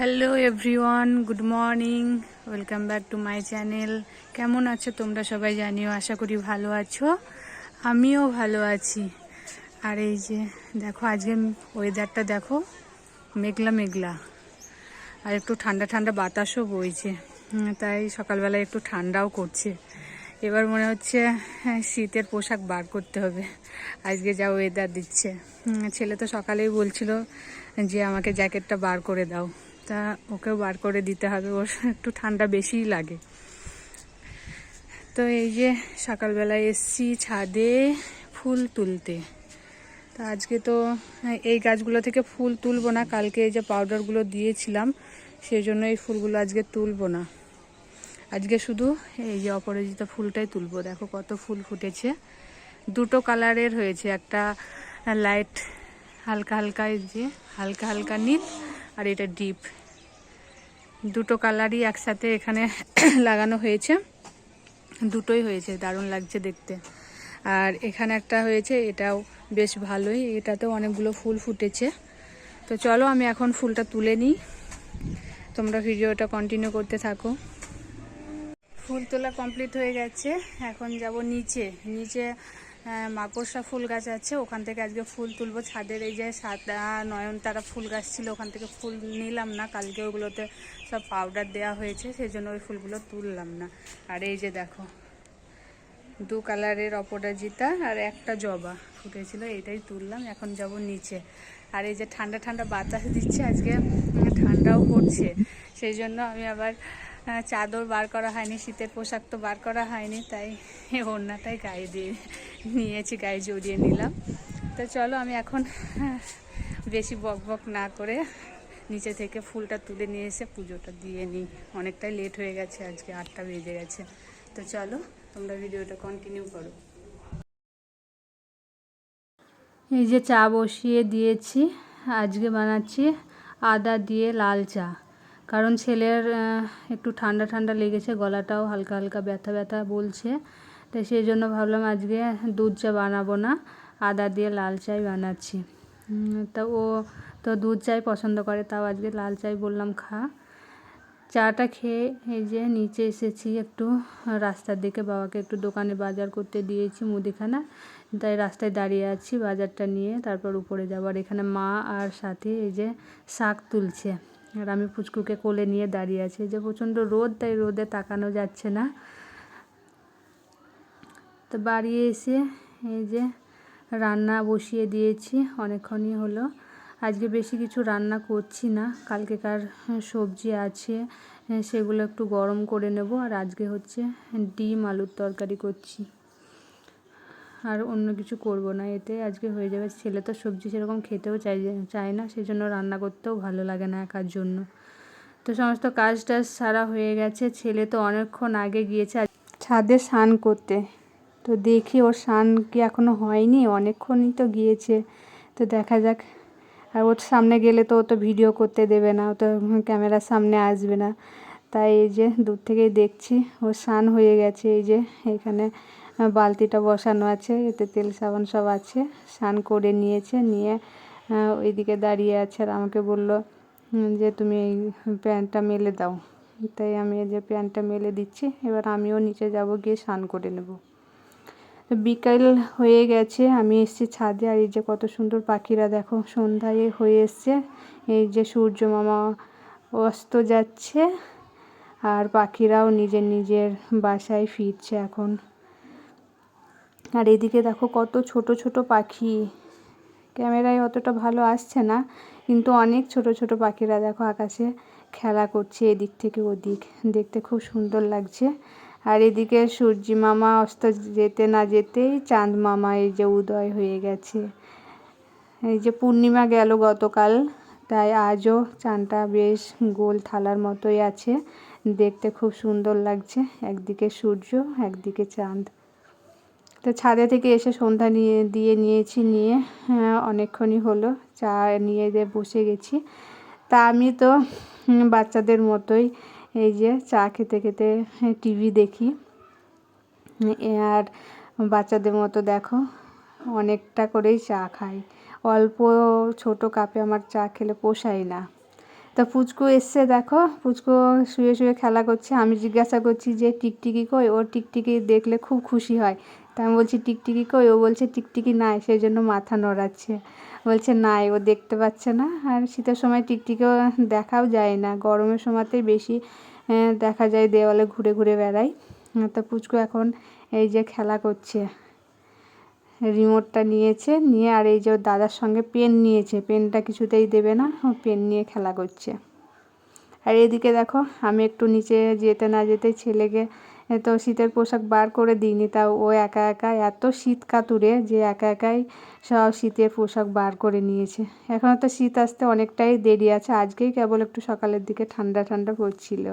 Hello everyone good morning welcome back to my channel কেমন আছো তোমরা সবাই জানিও? আশা করি ভালো আছো। আমিও ভালো আছি। আর এই যে দেখো আজকে ওয়েদারটা দেখো মেঘলা মেঘলা। আর একটু ঠান্ডা ঠান্ডা বাতাসও বইছে। তাই সকালবেলায় একটু ঠান্ডাও করছে। এবার মনে হচ্ছে হ্যাঁ, শীতের পোশাক বার করতে হবে। আজকে যা ওয়েদার দিচ্ছে। ছেলে তো সকালেই বলছিল যে আমাকে জ্যাকেটটা বার করে দাও। তা ওকেও বার করে দিতে হবে, ওর একটু ঠান্ডা বেশিই লাগে। তো এই যে সকালবেলায় এসছি ছাদে ফুল তুলতে। তা আজকে তো এই গাছগুলো থেকে ফুল তুলবো না, কালকে এই যে পাউডারগুলো দিয়েছিলাম সেই জন্য এই ফুলগুলো আজকে তুলবো না। আজকে শুধু এই যে অপরাজিতা ফুলটাই তুলবো, দেখো কত ফুল ফুটেছে। দুটো কালারের হয়েছে, একটা লাইট হালকা হালকা যে হালকা হালকা নীল আর এটা ডিপ। দুটো কালারই একসাথে এখানে লাগানো হয়েছে। দুটোই হয়েছে, দারুণ লাগছে দেখতে। আর এখানে একটা হয়েছে, এটাও বেশ ভালোই। এটাতেও অনেকগুলো ফুল ফুটেছে। তো চলো আমি এখন ফুলটা তুলে নিই। তোমরা ভিডিওটা কন্টিনিউ করতে থাকো। ফুল তোলা কমপ্লিট হয়ে গেছে। এখন যাব নিচে। নিচে মাকড়সা ফুল গাছ আছে, ওখান থেকে আজকে ফুল তুলবো। ছাদের এই যে সাদা নয়নতারা ফুল গাছ ছিল, ওখান থেকে ফুল নিলাম না, কালকে ওগুলোতে সব পাউডার দেওয়া হয়েছে সেই জন্য ওই ফুলগুলো তুললাম না। আর এই যে দেখো, দু কালারের অপরাজিতা আর একটা জবা ফুটেছিল, এটাই তুললাম, এখন যাব নিচে। আর এই যে ঠান্ডা ঠান্ডা বাতাস দিচ্ছে আজকে, ঠান্ডাও পড়ছে সেই জন্য আমি আবার চাদর বার করা হয়নি, শীতের পোশাক তো বার করা হয়নি, তাই ওড়নাটাই গায়ে দিয়ে নিয়েছি, গায়ে জড়িয়ে নিলাম। তো চলো আমি এখন বেশি বক বক না করে নিচে থেকে ফুলটা তুলে নিয়ে এসে পুজোটা দিয়ে নিই। অনেকটাই লেট হয়ে গেছে, আজকে আটটা বেজে গেছে। তো চলো, তোমরা ভিডিওটা কন্টিনিউ করো। এই যে চা বসিয়ে দিয়েছি, আজকে বানাচ্ছি আদা দিয়ে লাল চা। কারণ ছেলের একটু ঠান্ডা ঠান্ডা লেগেছে, গলাটাও হালকা হালকা ব্যথা ব্যথা বলছে। তাই সেই জন্য ভাবলাম আজকে দুধ চা বানাবো না, আদা দিয়ে লাল চাই বানাচ্ছি। তা ও তো দুধ চাই পছন্দ করে, তাও আজকে লাল চাই বললাম, খা। চাটা খেয়ে এই যে নিচে এসেছি একটু, রাস্তার দিকে বাবাকে একটু দোকানে বাজার করতে দিয়েছি মুদিখানা। তাই রাস্তায় দাঁড়িয়ে আছি বাজারটা নিয়ে, তারপর উপরে যাব। আর এখানে মা আর সাথে এই যে শাক তুলছে। আর আমি ফুচকুকে কোলে নিয়ে দাঁড়িয়ে আছি। যে প্রচণ্ড রোদ, তাই রোদে তাকানো যাচ্ছে না। তো বাড়ি এসে এই যে রান্না বসিয়ে দিয়েছি, অনেকক্ষণই হলো। আজকে বেশি কিছু রান্না করছি না, কালকেকার সবজি আছে সেগুলো একটু গরম করে নেব। আর আজকে হচ্ছে ডিম আলুর তরকারি করছি। আর অন্য কিছু করব না। এতে আজকে হয়ে যাবে। ছেলে তো সবজি সেরকম খেতেও চাই, চায় না। সেই জন্য রান্না করতেও ভালো লাগে না একার জন্য। তো সমস্ত কাজ টাজ সারা হয়ে গেছে। ছেলে তো অনেকক্ষণ আগে গিয়েছে ছাদে স্নান করতে। তো দেখি ওর স্নান কি এখনও হয়নি? অনেকক্ষণই তো গিয়েছে। তো দেখা যাক। আর ওর সামনে গেলে তো ও তো ভিডিও করতে দেবে না। ও তো ক্যামেরার সামনে আসবে না। তাই এই যে দূর থেকেই দেখছি। ও স্নান হয়ে গেছে। এই যে এখানে বালতিটা বসানো আছে, এতে তেল, সাবান সব আছে। স্নান করে নিয়েছে, নিয়ে ওইদিকে দাঁড়িয়ে আছে আর আমাকে বলল যে তুমি এই প্যান্টটা মেলে দাও। তাই আমি এই যে প্যান্টটা মেলে দিচ্ছি, এবার আমিও নিচে যাব, গিয়ে স্নান করে নেব। বিকাল হয়ে গেছে, আমি এসেছি ছাদে, আর এই যে কত সুন্দর পাখিরা দেখো, সন্ধ্যায় হয়ে এসছে। এই যে সূর্য মামা অস্ত যাচ্ছে, আর পাখিরাও নিজের নিজের বাসায় ফিরছে এখন। আর এদিকে দেখো কত ছোট ছোট পাখি। ক্যামেরায় অতটা ভালো আসছে না, কিন্তু অনেক ছোট ছোট পাখিরা দেখো আকাশে খেলা করছে এদিক থেকে ওদিক। দেখতে খুব সুন্দর লাগছে। আর এদিকে সূর্যি মামা অস্ত যেতে না যেতেই চাঁদ মামা এই যে উদয় হয়ে গেছে। এই যে পূর্ণিমা গেল গতকাল, তাই আজও চাঁদটা বেশ গোল থালার মতোই আছে। দেখতে খুব সুন্দর লাগছে, একদিকে সূর্য, একদিকে চাঁদ। তো ছাদে থেকে এসে সন্ধ্যা নিয়ে দিয়ে নিয়েছি নিয়ে হ্যাঁ, অনেকক্ষণই হলো। চা নিয়ে যে বসে গেছি। তা আমি তো বাচ্চাদের মতোই এই যে চা খেতে খেতে টিভি দেখি। আর বাচ্চাদের মতো দেখো অনেকটা করেই চা খাই। অল্প ছোট কাপে আমার চা খেলে পোষাই না। তো পুচকু এসছে দেখো পুচকু শুয়ে শুয়ে খেলা করছে। আমি জিজ্ঞাসা করছি যে টিকটিকি কই? ওর টিকটিকি দেখলে খুব খুশি হয়। আমি বলছি, টিকটিকি কই? ও বলছে, টিকটিকি নাই সেই জন্য মাথা নড়াচ্ছে। বলছে, নাই, ও দেখতে পাচ্ছে না। আর শীতের সময় টিকটিকিও দেখাও যায় না, গরমের সময়তেই বেশি দেখা যায় দেওয়ালে ঘুরে ঘুরে বেড়ায় তা পুচকু এখন এই যে খেলা করছে, রিমোটটা নিয়েছে, নিয়ে আর এই যে দাদার সঙ্গে পেন নিয়েছে, পেনটা কিছুতেই দেবে না, ও পেন নিয়ে খেলা করছে। আর এদিকে দেখো, আমি একটু নিচে যেতে না যেতে ছেলেকে তো শীতের পোশাক বার করে দিইনি, তা ও একা একা এত শীত কাতুরে যে একা একাই সব শীতের পোশাক বার করে নিয়েছে। এখনও তো শীত আসতে অনেকটাই দেরি আছে, আজকেই কেবল একটু সকালের দিকে ঠান্ডা ঠান্ডা পড়ছিল।